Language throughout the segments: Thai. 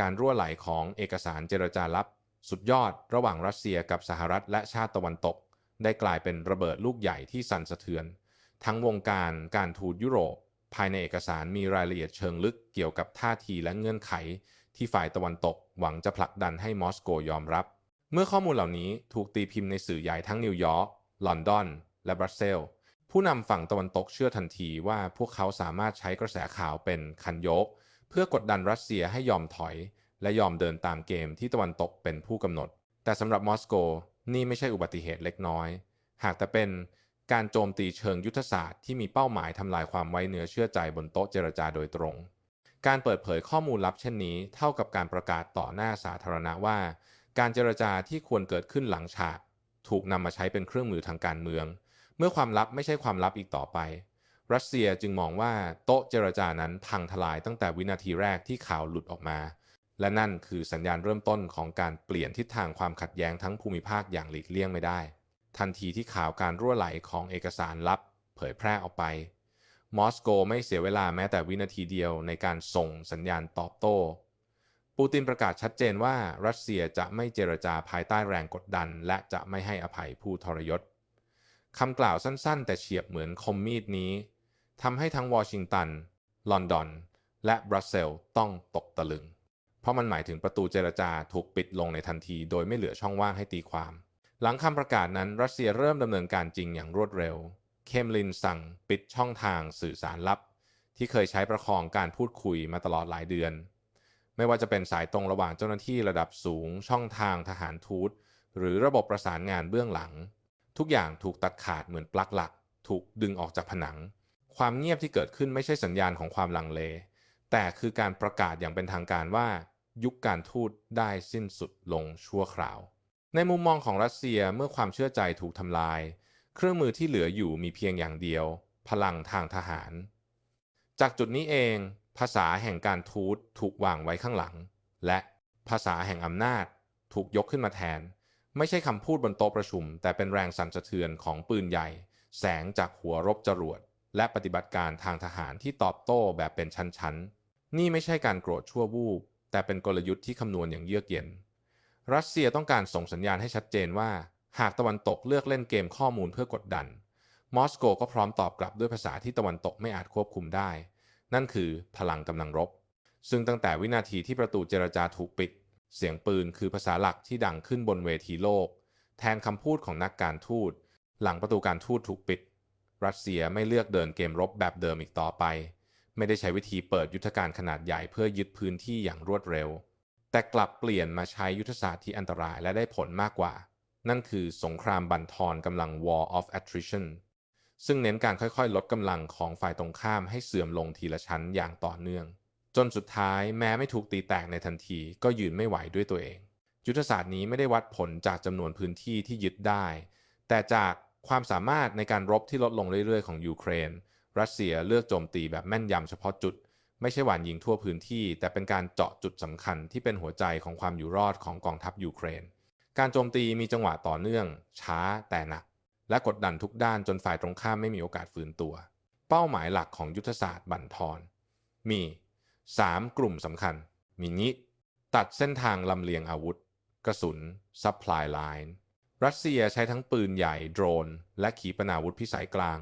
การรั่วไหลของเอกสารเจรจาลับ สุดยอดระหว่างรัสเซียกับสหรัฐและชาติตะวันตก ได้กลายเป็นระเบิดลูกใหญ่ที่สั่นสะเทือน ทั้งวงการการทูตยุโรป ภายในเอกสารมีรายละเอียดเชิงลึกเกี่ยวกับท่าทีและเงื่อนไข ที่ฝ่ายตะวันตกหวังจะผลักดันให้มอสโกยอมรับ เมื่อข้อมูลเหล่านี้ถูกตีพิมพ์ในสื่อใหญ่ทั้งนิวยอร์กลอนดอน และบรัสเซลผู้นำฝั่งตะวันตกเชื่อทันทีว่าพวกเขาสามารถใช้กระแสข่าวเป็นคันโยก เพื่อกดดันรัสเซียให้ยอมถอย และยอมเดินตามเกมที่ตะวันตกเป็นผู้กำหนด แต่สำหรับมอสโกนี่ไม่ใช่อุบัติเหตุเล็กน้อย หากแต่เป็นการโจมตีเชิงยุทธศาสตร์ที่มีเป้าหมายทำลายความไว้เนื้อเชื่อใจบนโต๊ะเจรจาโดยตรง การเปิดเผยข้อมูลลับเช่นนี้ เท่ากับการประกาศต่อหน้าสาธารณะว่า การเจรจาที่ควรเกิดขึ้นหลังฉาก ถูกนำมาใช้เป็นเครื่องมือทางการเมือง เมื่อความลับไม่ใช่ความลับอีกต่อไป รัสเซียจึงมองว่าโต๊ะเจรจานั้นพังทลายตั้งแต่วินาทีแรกที่ข่าวหลุดออกมา และนั่นคือสัญญาณเริ่มต้นของการเปลี่ยนทิศทางความขัดแย้งทั้งภูมิภาคอย่างหลีกเลี่ยงไม่ได้ ทันทีที่ข่าวการรั่วไหลของเอกสารลับ เผยแพร่ออกไป มอสโกไม่เสียเวลาแม้แต่วินาทีเดียวในการส่งสัญญาณตอบโต้ ปูตินประกาศชัดเจนว่ารัสเซียจะไม่เจรจาภายใต้แรงกดดัน และจะไม่ให้อภัยผู้ทรยศคำกล่าวสั้นๆ แต่เฉียบเหมือนคมมีดนี้ ทำให้ทั้งวอชิงตัน ลอนดอน และบรัสเซลส์ต้องตกตะลึง เพราะมันหมายถึงประตูเจรจาถูกปิดลงในทันที โดยไม่เหลือช่องว่างให้ตีความ หลังคำประกาศนั้นรัสเซียเริ่มดำเนินการจริงอย่างรวดเร็ว เคมลินสั่งปิดช่องทางสื่อสารลับ ที่เคยใช้ประคองการพูดคุยมาตลอดหลายเดือน ไม่ว่าจะเป็นสายตรงระหว่างเจ้าหน้าที่ระดับสูง ช่องทางทหารทูตหรือระบบประสานงานเบื้องหลัง ทุกอย่างถูกตัดขาดเหมือนปลั๊กหลัก ถูกดึงออกจากผนัง ความเงียบที่เกิดขึ้นไม่ใช่สัญญาณของความลังเล แต่คือการประกาศอย่างเป็นทางการว่า ยุคการทูตได้สิ้นสุดลงชั่วคราว ในมุมมองของรัสเซียเมื่อความเชื่อใจถูกทำลาย เครื่องมือที่เหลืออยู่มีเพียงอย่างเดียว พลังทางทหาร จากจุดนี้เอง ภาษาแห่งการทูตถูกวางไว้ข้างหลัง และภาษาแห่งอำนาจถูกยกขึ้นมาแทน ไม่ใช่คำพูดบนโต๊ะประชุม แต่เป็นแรงสั่นสะเทือนของปืนใหญ่ แสงจากหัวรบจรวด และปฏิบัติการทางทหารที่ตอบโต้แบบเป็นชั้นๆ นี่ไม่ใช่การโกรธชั่ววูบแต่เป็นกลยุทธ์ที่คำนวณอย่างเยือกเย็น รัสเซียต้องการส่งสัญญาณให้ชัดเจนว่า หากตะวันตกเลือกเล่นเกมข้อมูลเพื่อกดดัน มอสโกก็พร้อมตอบกลับด้วยภาษาที่ตะวันตกไม่อาจควบคุมได้ นั่นคือพลังกำลังรบ ซึ่งตั้งแต่วินาทีที่ประตูเจรจาถูกปิด เสียงปืนคือภาษาหลักที่ดังขึ้นบนเวทีโลก แทนคำพูดของนักการทูต หลังประตูการทูตถูกปิด รัสเซียไม่เลือกเดินเกมรบแบบเดิมอีกต่อไป ไม่ได้ใช้วิธีเปิดยุทธการขนาดใหญ่เพื่อยึดพื้นที่อย่างรวดเร็ว แต่กลับเปลี่ยนมาใช้ยุทธศาสตร์ที่อันตรายและได้ผลมากกว่า นั่นคือสงครามบั่นทอนกำลัง war of attrition ซึ่งเน้นการค่อยๆ ลดกำลังของฝ่ายตรงข้ามให้เสื่อมลงทีละชั้นอย่างต่อเนื่อง จนสุดท้ายแม้ไม่ถูกตีแตกในทันทีก็ยืนไม่ไหวด้วยตัวเอง ยุทธศาสตร์นี้ไม่ได้วัดผลจากจำนวนพื้นที่ที่ยึดได้ แต่จาก ความสามารถในการรบที่ลดลงเรื่อยๆของยูเครน รัสเซียเลือกโจมตีแบบแม่นยำเฉพาะจุด ไม่ใช่หวานยิงทั่วพื้นที่ แต่เป็นการเจาะจุดสำคัญที่เป็นหัวใจของความอยู่รอดของกองทัพยูเครน การโจมตีมีจังหวะต่อเนื่อง ช้าแต่หนัก และกดดันทุกด้านจนฝ่ายตรงข้ามไม่มีโอกาสฟื้นตัว เป้าหมายหลักของยุทธศาสตร์บั่นทอน มี 3 กลุ่มสำคัญ มีนี้ตัดเส้นทางลำเลียงอาวุธ กระสุนซัพพลายไลน์ รัสเซียใช้ทั้งปืนใหญ่โดรน และขีปนาวุธพิสัยกลาง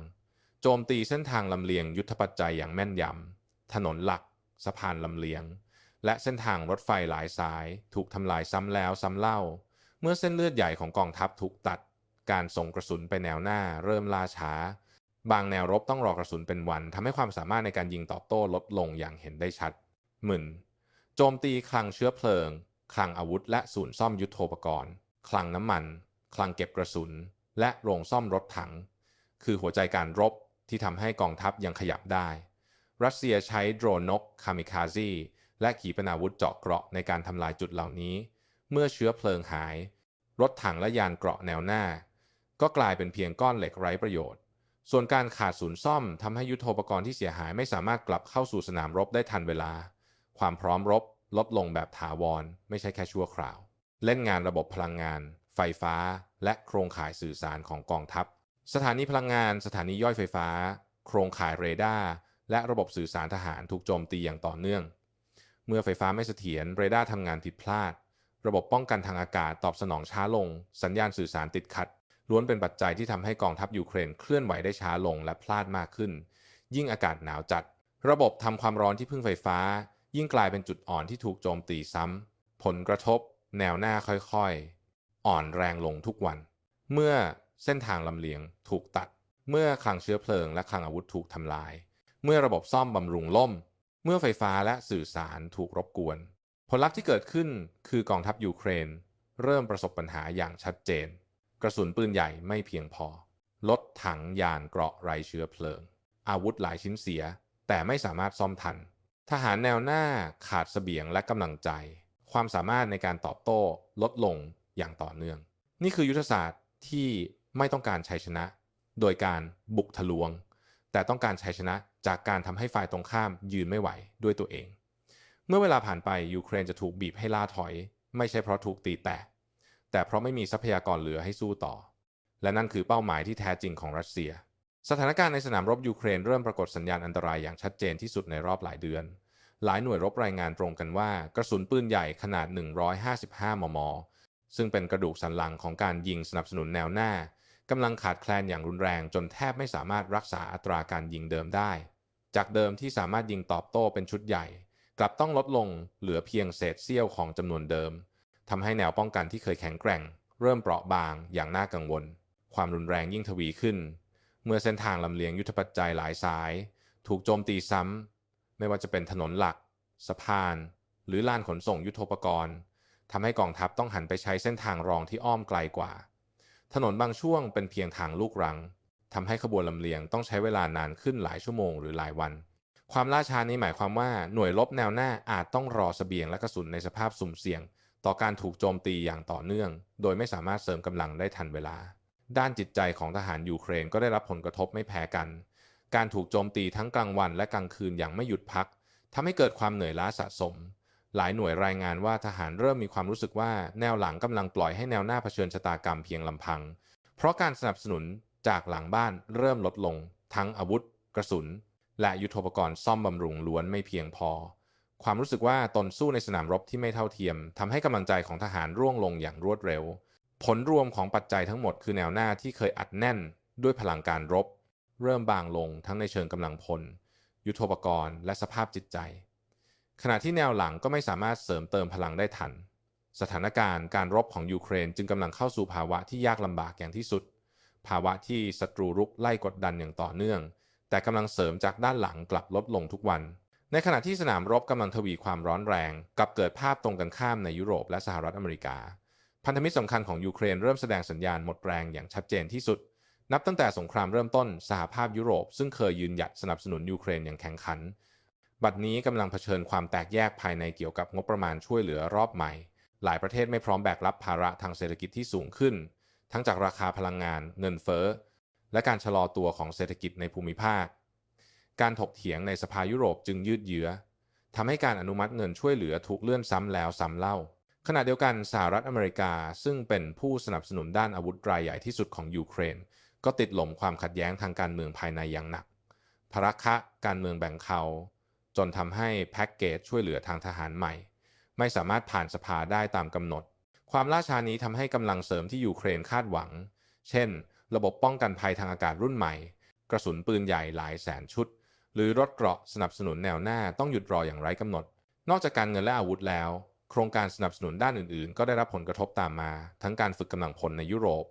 โจมตีเส้นทางลำเลียงยุทธปัจจัยอย่างแม่นยำ ถนนหลัก สะพานลำเลียง และเส้นทางรถไฟหลายสายถูกทำลายซ้ำแล้วซ้ำเล่า เมื่อเส้นเลือดใหญ่ของกองทัพถูกตัด การส่งกระสุนไปแนวหน้า เริ่มล่าช้า บางแนวรบต้องรอกระสุนเป็นวันทำให้ความสามารถในการยิงตอบโต้ลดลงอย่างเห็นได้ชัดหมื่นโจมตีคลังเชื้อเพลิง คลังอาวุธ และศูนย์ซ่อมยุทโธปกรณ์ คลังน้ำมัน คลังเก็บกระสุน และโรงซ่อมรถถัง คือหัวใจการรบที่ทำให้กองทัพยังขยับได้ รัสเซียใช้โดรนนกคามิคาซีและขีปนาวุธเจาะเกราะในการทำลายจุดเหล่านี้ เมื่อเชื้อเพลิงหาย รถถังและยานเกราะแนวหน้า ก็กลายเป็นเพียงก้อนเหล็กไร้ประโยชน์ ส่วนการขาดศูนย์ซ่อมทำให้ยุทโธปกรณ์ที่เสียหายไม่สามารถกลับเข้าสู่สนามรบได้ทันเวลา ความพร้อมรบลดลงแบบถาวร ไม่ใช่แค่ชั่วคราว เล่นงานระบบพลังงาน ไฟฟ้า และโครงข่ายสื่อสารของกองทัพ สถานีพลังงาน สถานีย่อยไฟฟ้า โครงข่ายเรดาร์ และระบบสื่อสารทหารถูกโจมตีอย่างต่อเนื่อง เมื่อไฟฟ้าไม่เสถียร เรดาร์ทำงานผิดพลาด ระบบป้องกันทางอากาศตอบสนองช้าลง สัญญาณสื่อสารติดขัด ล้วนเป็นปัจจัยที่ทำให้กองทัพยูเครนเคลื่อนไหวได้ช้าลงและพลาดมากขึ้น ยิ่งอากาศหนาวจัด ระบบทำความร้อนที่พึ่งไฟฟ้า ยิ่งกลายเป็นจุดอ่อนที่ถูกโจมตีซ้ำผลกระทบ แนวหน้าค่อยๆ อ่อนแรงลงทุกวัน เมื่อเส้นทางลำเลียงถูกตัด เมื่อคลังเชื้อเพลิงและคลังอาวุธถูกทำลาย เมื่อระบบซ่อมบำรุงล่ม เมื่อไฟฟ้าและสื่อสารถูกรบกวน ผลลัพธ์ที่เกิดขึ้นคือกองทัพยูเครน เริ่มประสบปัญหาอย่างชัดเจน กระสุนปืนใหญ่ไม่เพียงพอ ลดถังยานเกราะไรเชื้อเพลิง อาวุธหลายชิ้นเสีย แต่ไม่สามารถซ่อมทัน ทหารแนวหน้าขาดเสบียงและกำลังใจ ความสามารถในการตอบโต้ลดลง อย่างต่อเนื่อง นี่คือยุทธศาสตร์ที่ไม่ต้องการชัยชนะ โดยการบุกทะลวง แต่ต้องการชัยชนะจากการทำให้ฝ่ายตรงข้ามยืนไม่ไหวด้วยตัวเอง เมื่อเวลาผ่านไปยูเครนจะถูกบีบให้ล่าถอย ไม่ใช่เพราะถูกตีแตกแต่เพราะไม่มีทรัพยากรเหลือให้สู้ต่อ และนั่นคือเป้าหมายที่แท้จริงของรัสเซีย สถานการณ์ในสนามรบยูเครนเริ่มปรากฏสัญญาณอันตรายอย่างชัดเจนที่สุดในรอบหลายเดือน หลายหน่วยรบรายงานตรงกันว่ากระสุนปืนใหญ่ขนาด 155 มม ซึ่งเป็นกระดูกสันหลังของการยิงสนับสนุนแนวหน้ากำลังขาดแคลนอย่างรุนแรงจนแทบไม่สามารถรักษาอัตราการยิงเดิมได้ จากเดิมที่สามารถยิงตอบโต้เป็นชุดใหญ่ กลับต้องลดลงเหลือเพียงเศษเสี้ยวของจำนวนเดิมทำให้แนวป้องกันที่เคยแข็งแกร่ง เริ่มเปราะบางอย่างน่ากังวล ความรุนแรงยิ่งทวีขึ้น เมื่อเส้นทางลำเลียงยุทธปัจจัยหลายสาย ถูกโจมตีซ้ำไม่ว่าจะเป็นถนนหลัก สะพาน หรือลานขนส่งยุทโธปกรณ์ ทำให้กองทัพต้องหันไปใช้เส้นทางรองที่อ้อมไกลกว่า ถนนบางช่วงเป็นเพียงทางลูกรังทำให้ขบวนลำเลียงต้องใช้เวลานานขึ้นหลายชั่วโมงหรือหลายวัน ความล่าช้านี้หมายความว่าหน่วยรบแนวหน้าอาจต้องรอสเสบียงและกระสุนในสภาพสุ่มเสี่ยง ต่อการถูกโจมตีอย่างต่อเนื่อง โดยไม่สามารถเสริมกำลังได้ทันเวลา ด้านจิตใจของทหารยูเครนก็ได้รับผลกระทบไม่แพ้กัน การถูกโจมตีทั้งกลางวันและกลางคืนอย่างไม่หยุดพักทำให้เกิดความเหนื่อยล้าสะสม หลายหน่วยรายงานว่าทหารเริ่มมีความรู้สึกว่าแนวหลังกำลังปล่อยให้แนวหน้าเผชิญชะตากรรมเพียงลำพัง เพราะการสนับสนุนจากหลังบ้านเริ่มลดลง ทั้งอาวุธ กระสุน และยุทโธปกรณ์ซ่อมบำรุงล้วนไม่เพียงพอ ความรู้สึกว่าตนสู้ในสนามรบที่ไม่เท่าเทียมทำให้กำลังใจของทหารร่วงลงอย่างรวดเร็ว ผลรวมของปัจจัยทั้งหมดคือแนวหน้าที่เคยอัดแน่น ด้วยพลังการรบ เริ่มบางลงทั้งในเชิงกำลังพล ยุทโธปกรณ์ และสภาพจิตใจ ขณะที่แนวหลังก็ไม่สามารถเสริมเติมพลังได้ทัน สถานการณ์การรบของยูเครนจึงกำลังเข้าสู่ภาวะที่ยากลำบากอย่างที่สุด ภาวะที่ศัตรูรุกไล่กดดันอย่างต่อเนื่อง แต่กำลังเสริมจากด้านหลังกลับลดลงทุกวัน ในขณะที่สนามรบกำลังทวีความร้อนแรงกับเกิดภาพตรงกันข้ามในยุโรปและสหรัฐอเมริกา พันธมิตรสำคัญของยูเครนเริ่มแสดงสัญญาณหมดแรงอย่างชัดเจนที่สุด นับตั้งแต่สงครามเริ่มต้นสหภาพยุโรป ซึ่งเคยยืนหยัดสนับสนุนยูเครนอย่างแข็งขัน บัดนี้กำลังเผชิญความแตกแยกภายในเกี่ยวกับงบประมาณช่วยเหลือรอบใหม่ หลายประเทศไม่พร้อมแบกรับภาระทางเศรษฐกิจที่สูงขึ้น ทั้งจากราคาพลังงาน เงินเฟ้อ และการชะลอตัวของเศรษฐกิจในภูมิภาค การถกเถียงในสภายุโรปจึงยืดเยื้อทำให้การอนุมัติเงินช่วยเหลือถูกเลื่อนซ้ำแล้วซ้ำเล่า ขณะเดียวกันสหรัฐอเมริกาซึ่งเป็นผู้สนับสนุนด้านอาวุธรายใหญ่ที่สุดของยูเครน ก็ติดหล่มความขัดแย้งทางการเมืองภายในอย่างหนักพรักคะการเมืองแบ่งเขา จนทำให้แพ็กเกจช่วยเหลือทางทหารใหม่ ไม่สามารถผ่านสภาได้ตามกำหนด ความล่าช้านี้ทำให้กำลังเสริมที่ยูเครนคาดหวัง เช่น ระบบป้องกันภัยทางอากาศรุ่นใหม่ กระสุนปืนใหญ่หลายแสนชุด หรือรถเกราะสนับสนุนแนวหน้าต้องหยุดรออย่างไร้กำหนด นอกจากการเงินและอาวุธแล้ว โครงการสนับสนุนด้านอื่นๆ ก็ได้รับผลกระทบตามมา ทั้งการฝึกกำลังพลในยุโรป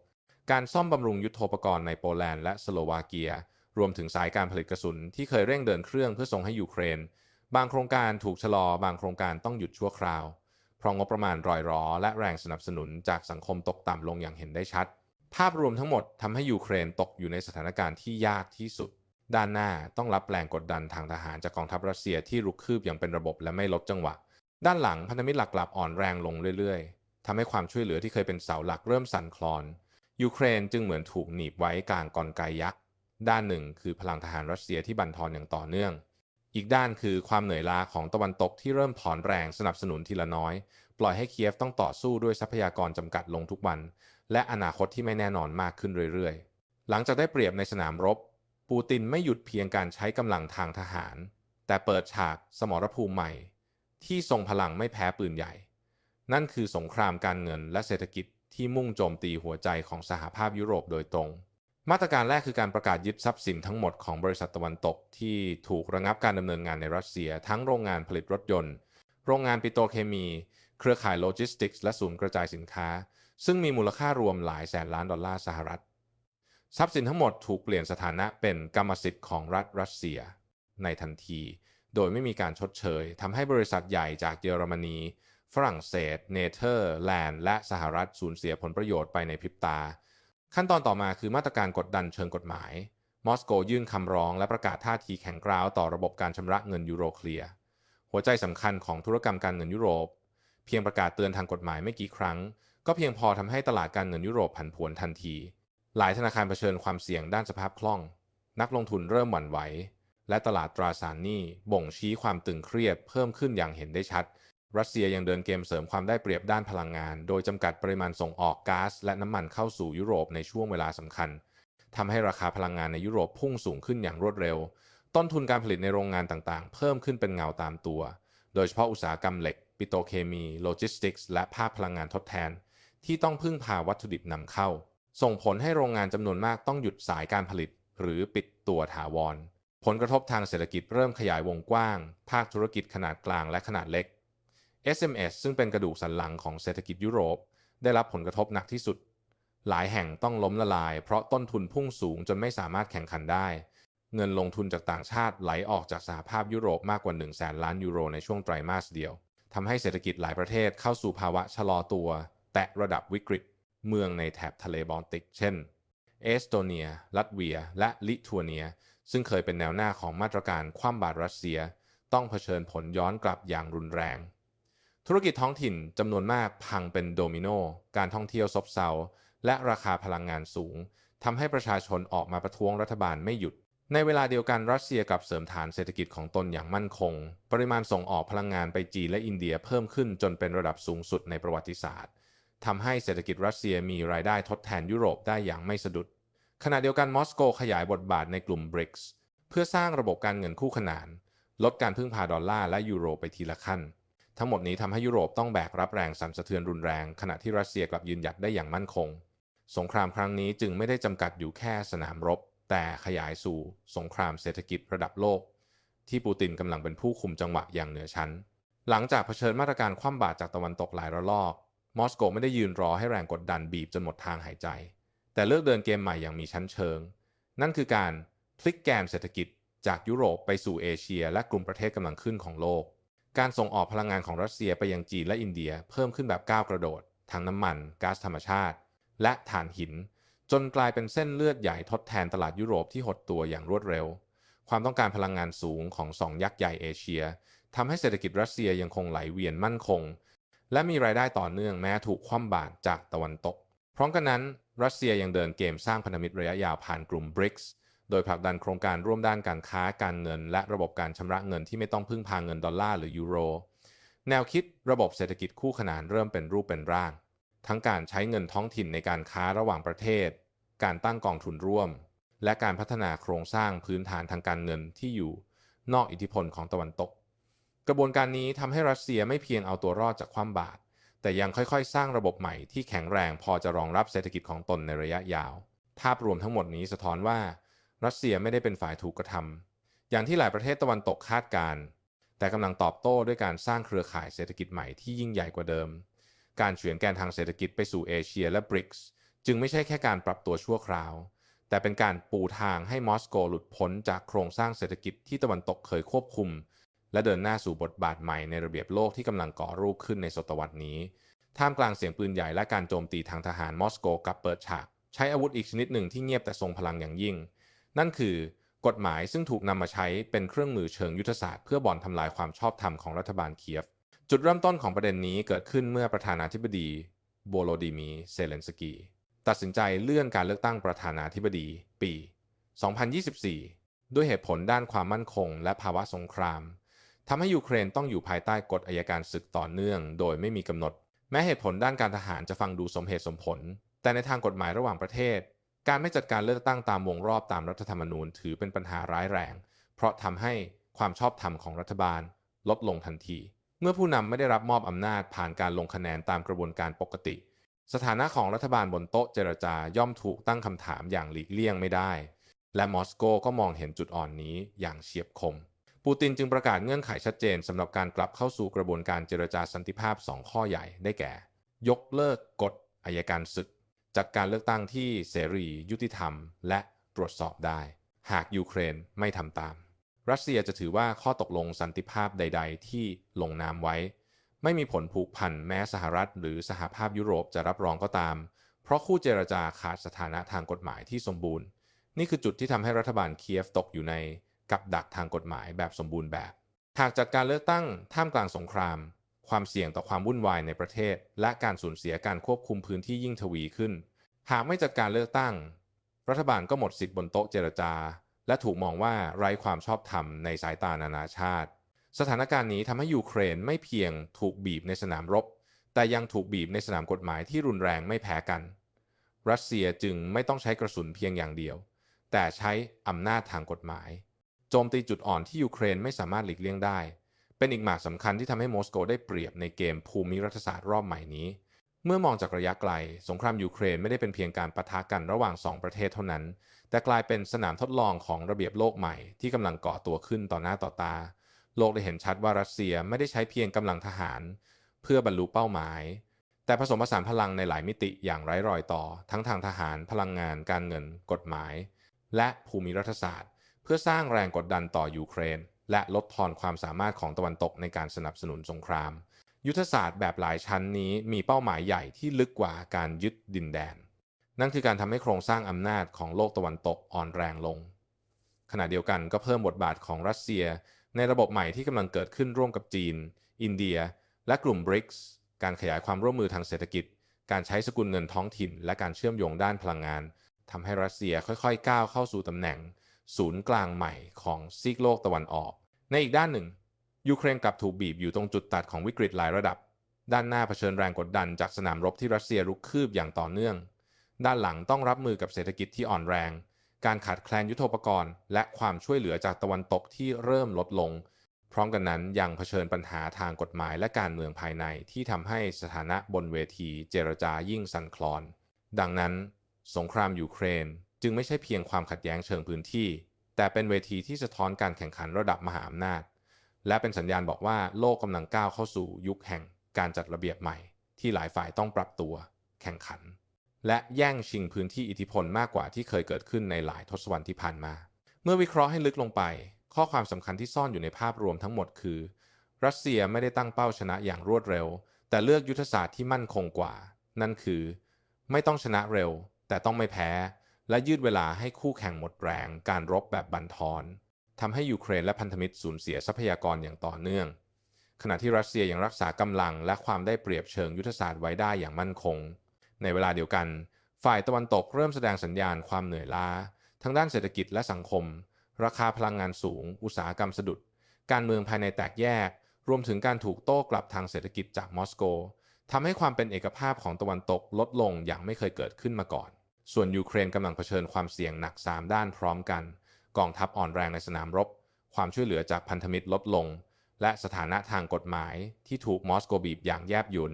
การซ่อมบำรุงยุทโธปกรณ์ในโปแลนด์และสโลวาเกีย รวมถึงสายการผลิตกระสุนที่เคยเร่งเดินเครื่องเพื่อส่งให้ยูเครน บางโครงการถูกชะลอ บางโครงการต้องหยุดชั่วคราว เพราะงบประมาณรอยรอและแรงสนับสนุนจากสังคมตกต่ำลงอย่างเห็นได้ชัด ภาพรวมทั้งหมดทำให้ยูเครนตกอยู่ในสถานการณ์ที่ยากที่สุด ด้านหน้าต้องรับแรงกดดันทางทหารจากกองทัพรัสเซียที่รุกคืบอย่างเป็นระบบและไม่ลดจังหวะ ด้านหลังพันธมิตรหลักกลับอ่อนแรงลงเรื่อยๆทำให้ความช่วยเหลือที่เคยเป็นเสาหลักเริ่มสั่นคลอนยูเครนจึงเหมือนถูกหนีบไว้กลางกลไกยักษ์ ด้านหนึ่งคือพลังทหารรัสเซียที่บั่นทอนอย่างต่อเนื่อง อีกด้านคือความเหนื่อยล้าของตะวันตกที่เริ่มถอนแรงสนับสนุนทีละน้อย ปล่อยให้เคียฟต้องต่อสู้ด้วยทรัพยากรจำกัดลงทุกวัน และอนาคตที่ไม่แน่นอนมากขึ้นเรื่อยๆ หลังจากได้เปรียบในสนามรบ ปูตินไม่หยุดเพียงการใช้กำลังทางทหาร แต่เปิดฉากสมรภูมิใหม่ ที่ทรงพลังไม่แพ้ปืนใหญ่ นั่นคือสงครามการเงินและเศรษฐกิจที่มุ่งโจมตีหัวใจของสหภาพยุโรปโดยตรง มาตรการแรกคือการประกาศยึดทรัพย์สินทั้งหมดของบริษัทตะวันตก ที่ถูกระงับการดำเนินงานในรัสเซีย ทั้งโรงงานผลิตรถยนต์ โรงงานปิโตรเคมี เครือข่ายโลจิสติกส์และศูนย์กระจายสินค้า ซึ่งมีมูลค่ารวมหลายแสนล้านดอลลาร์สหรัฐ ทรัพย์สินทั้งหมดถูกเปลี่ยนสถานะเป็นกรรมสิทธิ์ของรัฐรัสเซีย ในทันที โดยไม่มีการชดเชยทำให้บริษัทใหญ่จากเยอรมนี ฝรั่งเศส เนเธอร์แลนด์ และสหรัฐสูญเสียผลประโยชน์ไปในพริบตา ขั้นตอนต่อมาคือมาตรการกดดันเชิงกฎหมาย มอสโกยื่นคำร้องและประกาศท่าทีแข็งกร้าวต่อระบบการชำระเงินยูโรเคลียร์หัวใจสำคัญของธุรกรรมการเงินยุโรป เพียงประกาศเตือนทางกฎหมายไม่กี่ครั้ง ก็เพียงพอทำให้ตลาดการเงินยุโรปผันผวนทันที หลายธนาคารเผชิญความเสี่ยงด้านสภาพคล่อง นักลงทุนเริ่มหวั่นไหวและตลาดตราสารหนี้บ่งชี้ความตึงเครียดเพิ่มขึ้นอย่างเห็นได้ชัด รัสเซียยังเดินเกมเสริมความได้เปรียบด้านพลังงาน โดยจำกัดปริมาณส่งออกก๊าซและน้ำมันเข้าสู่ยุโรปในช่วงเวลาสำคัญทำให้ราคาพลังงานในยุโรปพุ่งสูงขึ้นอย่างรวดเร็ว ต้นทุนการผลิตในโรงงานต่างๆ เพิ่มขึ้นเป็นเงาตามตัว โดยเฉพาะอุตสาหกรรมเหล็ก ปิโตเคมี โลจิสติกส์ และภาคพลังงานทดแทน ที่ต้องพึ่งพาวัตถุดิบนำเข้า ส่งผลให้โรงงานจำนวนมากต้องหยุดสายการผลิต หรือปิดตัวถาวร ผลกระทบทางเศรษฐกิจเริ่มขยายวงกว้าง ภาคธุรกิจขนาดกลางและขนาดเล็ก SMS ซึ่งเป็นกระดูกสันหลังของเศรษฐกิจยุโรป ได้รับผลกระทบหนักที่สุด หลายแห่งต้องล้มละลาย เพราะต้นทุนพุ่งสูงจนไม่สามารถแข่งขันได้ เงินลงทุนจากต่างชาติไหลออกจากสหภาพยุโรปมากกว่า1แสนล้านยูโรในช่วงไตรมาสเดียวทำให้เศรษฐกิจหลายประเทศเข้าสู่ภาวะชะลอตัว แตะระดับวิกฤต เมืองในแถบทะเลบอลติก เช่น เอสโตเนีย ลัตเวีย และลิทัวเนีย ซึ่งเคยเป็นแนวหน้าของมาตรการคว่ำบาตรรัสเซีย ต้องเผชิญผลย้อนกลับอย่างรุนแรง ธุรกิจท้องถิ่นจำนวนมากพังเป็นโดมิโนการท่องเที่ยวซบเซาและราคาพลังงานสูงทำให้ประชาชนออกมาประท้วงรัฐบาลไม่หยุด ในเวลาเดียวกันรัสเซียกับเสริมฐานเศรษฐกิจของตนอย่างมั่นคง ปริมาณส่งออกพลังงานไปจีนและอินเดียเพิ่มขึ้นจนเป็นระดับสูงสุดในประวัติศาสตร์ทำให้เศรษฐกิจรัสเซียมีรายได้ทดแทนยุโรปได้อย่างไม่สะดุด ขณะเดียวกันมอสโกขยายบทบาทในกลุ่ม BRICS เพื่อสร้างระบบการเงินคู่ขนาน ลดการพึ่งพาดอลลาร์และยูโรไปทีละขั้น ทั้งหมดนี้ทำให้ยุโรปต้องแบกรับแรงสั่นสะเทือนรุนแรง ขณะที่รัสเซียกลับยืนหยัดได้อย่างมั่นคง สงครามครั้งนี้จึงไม่ได้จำกัดอยู่แค่สนามรบ แต่ขยายสู่ สงครามเศรษฐกิจระดับโลก ที่ปูตินกำลังเป็นผู้คุมจังหวะอย่างเหนือชั้น หลังจากเผชิญมาตรการคว่ำบาตรจากตะวันตกหลายระลอก มอสโกไม่ได้ยืนรอให้แรงกดดันบีบจนหมดทางหายใจ แต่เลือกเดินเกมใหม่อย่างมีชั้นเชิง นั่นคือการพลิกแกนเศรษฐกิจจากยุโรปไปสู่เอเชีย และกลุ่มประเทศกำลังขึ้นของโลก การส่งออกพลังงานของรัสเซียไปยังจีนและอินเดียเพิ่มขึ้นแบบก้าวกระโดด ทั้งน้ำมันก๊าซธรรมชาติ และถ่านหิน จนกลายเป็นเส้นเลือดใหญ่ทดแทนตลาดยุโรปที่หดตัวอย่างรวดเร็ว ความต้องการพลังงานสูงของสองยักษ์ใหญ่เอเชียทำให้เศรษฐกิจรัสเซียยังคงไหลเวียนมั่นคง และมีรายได้ต่อเนื่องแม้ถูกคว่ำบาตรจากตะวันตก พร้อมกันนั้น รัสเซียยังเดินเกมสร้างพันธมิตรระยะยาวผ่านกลุ่ม BRICS โดยผลักดันโครงการร่วมด้านการค้าการเงิน และระบบการชำระเงินที่ไม่ต้องพึ่งพาเงินดอลลาร์หรือยูโร แนวคิดระบบเศรษฐกิจคู่ขนานเริ่มเป็นรูปเป็นร่าง ทั้งการใช้เงินท้องถิ่นในการค้าระหว่างประเทศ การตั้งกองทุนร่วม และการพัฒนาโครงสร้างพื้นฐานทางการเงินที่อยู่ นอกอิทธิพลของตะวันตก กระบวนการนี้ทำให้รัสเซียไม่เพียงเอาตัวรอดจากความบาตรแต่ยังค่อยๆ สร้างระบบใหม่ที่แข็งแรงพอจะรองรับเศรษฐกิจของตนในระยะยาว ภาพรวมทั้งหมดนี้สะท้อนว่า รัสเซียไม่ได้เป็นฝ่ายถูกกระทำอย่างที่หลายประเทศตะวันตกคาดการณ์แต่กำลังตอบโต้ด้วยการสร้างเครือข่ายเศรษฐกิจใหม่ที่ยิ่งใหญ่กว่าเดิม การเฉือนแกนทางเศรษฐกิจไปสู่เอเชียและบริกส์จึงไม่ใช่แค่การปรับตัวชั่วคราว แต่เป็นการปูทางให้มอสโกหลุดพ้นจากโครงสร้างเศรษฐกิจที่ตะวันตกเคยควบคุม และเดินหน้าสู่บทบาทใหม่ในระเบียบโลกที่กำลังก่อรูปขึ้นในศตวรรษนี้ ท่ามกลางเสียงปืนใหญ่และการโจมตีทางทหารมอสโกกลับเปิดฉาก ใช้อาวุธอีกชนิดหนึ่งที่เงียบแต่ทรงพลังอย่างยิ่ง นั่นคือกฎหมายซึ่งถูกนำมาใช้เป็นเครื่องมือเชิงยุทธศาสตร์เพื่อบ่อนทำลายความชอบธรรมของรัฐบาลเคียฟ จุดเริ่มต้นของประเด็นนี้เกิดขึ้นเมื่อประธานาธิบดีโวโลดิมีเซเลนสกีตัดสินใจเลื่อนการเลือกตั้งประธานาธิบดี ปี 2024 ด้วยเหตุผลด้านความมั่นคง และภาวะสงครามทำให้ยูเครนต้องอยู่ภายใต้กฎอายการศึกต่อเนื่อง โดยไม่มีกำหนด แม้เหตุผลด้านการทหารจะฟังดูสมเหตุสมผล แต่ในทางกฎหมายระหว่างประเทศ การไม่จัดการเลือกตั้งตามวงรอบตามรัฐธรรมนูญ ถือเป็นปัญหาร้ายแรง เพราะทำให้ความชอบธรรมของรัฐบาลลดลงทันที เมื่อผู้นำไม่ได้รับมอบอำนาจผ่านการลงคะแนนตามกระบวนการปกติ สถานะของรัฐบาลบนโต๊ะเจรจาย่อมถูกตั้งคำถามอย่างหลีกเลี่ยงไม่ได้ และมอสโกก็มองเห็นจุดอ่อนนี้อย่างเฉียบคม ปูตินจึงประกาศเงื่อนไขชัดเจนสำหรับการกลับเข้าสู่กระบวนการเจรจาสันติภาพ 2 ข้อใหญ่ได้แก่ ยกเลิกกฎอายการศึก จากการเลือกตั้งที่เสรียุติธรรม และตรวจสอบได้ หากยูเครนไม่ทำตาม รัสเซียจะถือว่าข้อตกลงสันติภาพใด ๆ ที่ลงนามไว้ ไม่มีผลผูกพันแม้สหรัฐ หรือสหภาพยุโรปจะรับรองก็ตาม เพราะคู่เจรจาขาดสถานะทางกฎหมายที่สมบูรณ์ นี่คือจุดที่ทำให้รัฐบาลเคียฟตกอยู่ในกับดักทางกฎหมายแบบสมบูรณ์แบบหากจัดการเลือกตั้งท่ามกลางสงคราม ความเสี่ยงต่อความวุ่นวายในประเทศ และการสูญเสียการควบคุมพื้นที่ยิ่งทวีขึ้น หากไม่จัดการเลือกตั้ง รัฐบาลก็หมดสิทธิ์บนโต๊ะเจรจา และถูกมองว่าไร้ความชอบธรรมในสายตานานาชาติ สถานการณ์นี้ทำให้ยูเครนไม่เพียงถูกบีบในสนามรบ แต่ยังถูกบีบในสนามกฎหมายที่รุนแรงไม่แพ้กัน รัสเซียจึงไม่ต้องใช้กระสุนเพียงอย่างเดียว แต่ใช้อำนาจทางกฎหมาย โจมตีจุดอ่อนที่ยูเครนไม่สามารถหลีกเลี่ยงได้ เป็นอีกหมากสำคัญที่ทำให้มอสโกได้เปรียบในเกมภูมิรัฐศาสตร์รอบใหม่นี้ เมื่อมองจากระยะไกล สงครามยูเครนไม่ได้เป็นเพียงการปะทะกันระหว่างสองประเทศเท่านั้น แต่กลายเป็นสนามทดลองของระเบียบโลกใหม่ที่กำลังก่อตัวขึ้นต่อหน้าต่อตา โลกได้เห็นชัดว่ารัสเซียไม่ได้ใช้เพียงกำลังทหาร เพื่อบรรลุเป้าหมาย แต่ผสมผสานพลังในหลายมิติอย่างไร้รอยต่อ ทั้งทางทหาร พลังงาน การเงิน กฎหมาย และภูมิรัฐศาสตร์ เพื่อสร้างแรงกดดันต่อยูเครน และลดทอนความสามารถของตะวันตกในการสนับสนุนสงคราม ยุทธศาสตร์แบบหลายชั้นนี้มีเป้าหมายใหญ่ที่ลึกกว่าการยึดดินแดน นั่นคือการทำให้โครงสร้างอำนาจของโลกตะวันตกอ่อนแรงลง ขณะเดียวกันก็เพิ่มบทบาทของรัสเซีย ในระบบใหม่ที่กำลังเกิดขึ้นร่วมกับจีน อินเดีย และกลุ่ม BRICS การขยายความร่วมมือทางเศรษฐกิจ การใช้สกุลเงินท้องถิ่น และการเชื่อมโยงด้านพลังงานทำให้รัสเซียค่อยๆ ก้าวเข้าสู่ตำแหน่ง ศูนย์กลางใหม่ของซีกโลกตะวันออก ในอีกด้านหนึ่ง ยูเครนกลับถูกบีบอยู่ตรงจุดตัดของวิกฤตหลายระดับ ด้านหน้าเผชิญแรงกดดันจากสนามรบที่รัสเซียรุกคืบอย่างต่อเนื่อง ด้านหลังต้องรับมือกับเศรษฐกิจที่อ่อนแรง การขาดแคลนยุทโธปกรณ์ และความช่วยเหลือจากตะวันตกที่เริ่มลดลง พร้อมกันนั้นยังเผชิญปัญหาทางกฎหมายและการเมืองภายในที่ทำให้สถานะบนเวทีเจรจายิ่งสั่นคลอน ดังนั้น สงครามยูเครนจึงไม่ใช่เพียงความขัดแย้งเชิงพื้นที่ แต่เป็นเวทีที่สะท้อนการแข่งขันระดับมหาอำนาจ และเป็นสัญญาณบอกว่าโลกกำลังก้าวเข้าสู่ยุคแห่งการจัดระเบียบใหม่ ที่หลายฝ่ายต้องปรับตัว แข่งขัน และแย่งชิงพื้นที่อิทธิพลมากกว่าที่เคยเกิดขึ้นในหลายทศวรรษที่ผ่านมา เมื่อวิเคราะห์ให้ลึกลงไป ข้อความสำคัญที่ซ่อนอยู่ในภาพรวมทั้งหมดคือ รัสเซียไม่ได้ตั้งเป้าชนะอย่างรวดเร็ว แต่เลือกยุทธศาสตร์ที่มั่นคงกว่า นั่นคือ ไม่ต้องชนะเร็ว แต่ต้องไม่แพ้ และยืดเวลาให้คู่แข่งหมดแรงการรบแบบบันทอนทำให้ยูเครนและพันธมิตรสูญเสียทรัพยากรอย่างต่อเนื่อง ขณะที่รัสเซียยังรักษากำลังและความได้เปรียบเชิงยุทธศาสตร์ไว้ได้อย่างมั่นคง ในเวลาเดียวกัน ฝ่ายตะวันตกเริ่มแสดงสัญญาณความเหนื่อยล้า ทั้งด้านเศรษฐกิจและสังคม ราคาพลังงานสูง อุตสาหกรรมสะดุด การเมืองภายในแตกแยก รวมถึงการถูกโต้กลับทางเศรษฐกิจจากมอสโกทำให้ความเป็นเอกภาพของตะวันตกลดลงอย่างไม่เคยเกิดขึ้นมาก่อน ส่วนยูเครนกำลังเผชิญความเสี่ยงหนัก 3 ด้านพร้อมกัน กองทัพอ่อนแรงในสนามรบ ความช่วยเหลือจากพันธมิตรลดลง และสถานะทางกฎหมายที่ถูกมอสโกบีบอย่างแยบยุน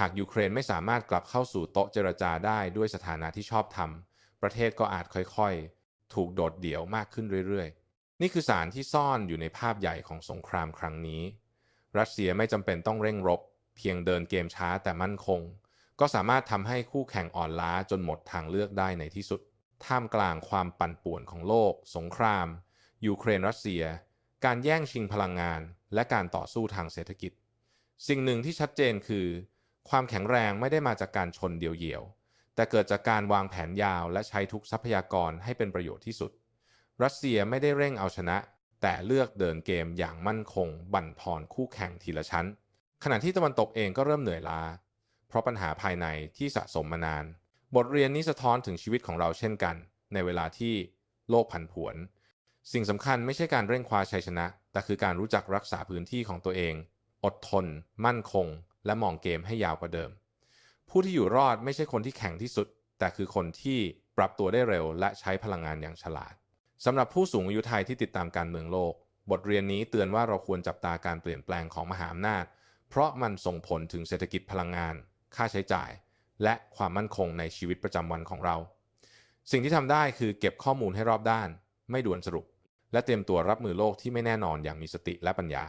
หากยูเครนไม่สามารถกลับเข้าสู่โต๊ะเจรจาได้ด้วยสถานะที่ชอบธรรม ประเทศก็อาจค่อยๆ ถูกโดดเดี่ยวมากขึ้นเรื่อยๆ นี่คือสารที่ซ่อนอยู่ในภาพใหญ่ของสงครามครั้งนี้ รัสเซียไม่จำเป็นต้องเร่งรบ เพียงเดินเกมช้าแต่มั่นคง ก็สามารถทำให้คู่แข่งอ่อนล้าจนหมดทางเลือกได้ในที่สุด ท่ามกลางความปั่นป่วนของโลก สงคราม ยูเครนรัสเซีย การแย่งชิงพลังงาน และการต่อสู้ทางเศรษฐกิจ สิ่งหนึ่งที่ชัดเจนคือ ความแข็งแรงไม่ได้มาจากการชนเดียวๆแต่เกิดจากการวางแผนยาวและใช้ทุกทรัพยากรให้เป็นประโยชน์ที่สุด รัสเซียไม่ได้เร่งเอาชนะ แต่เลือกเดินเกมอย่างมั่นคง บั่นทอนคู่แข่งทีละชั้น ขณะที่ตะวันตกเองก็เริ่มเหนื่อยล้า ราะปัญหาภายในที่สะสมมานาน บทเรียนนี้สะท้อนถึงชีวิตของเราเช่นกัน ในเวลาที่โลกผันผวน สิ่งสำคัญไม่ใช่การเร่งคว้าชัยชนะ แต่คือการรู้จักรักษาพื้นที่ของตัวเอง อดทน มั่นคง และมองเกมให้ยาวกว่าเดิม ผู้ที่อยู่รอดไม่ใช่คนที่แข็งที่สุด แต่คือคนที่ปรับตัวได้เร็ว และใช้พลังงานอย่างฉลาดสำหรับผู้สูงอายุไทยที่ติดตามการเมืองโลก บทเรียนนี้เตือนว่าเราควรจับตาการเปลี่ยนแปลงของมหาอำนาจ เพราะมันส่งผลถึงเศรษฐกิจพลังงาน ค่าใช้จ่าย และความมั่นคงในชีวิตประจำวันของเรา สิ่งที่ทำได้คือเก็บข้อมูลให้รอบด้าน ไม่ด่วนสรุป และเตรียมตัวรับมือโลกที่ไม่แน่นอนอย่างมีสติและปัญญา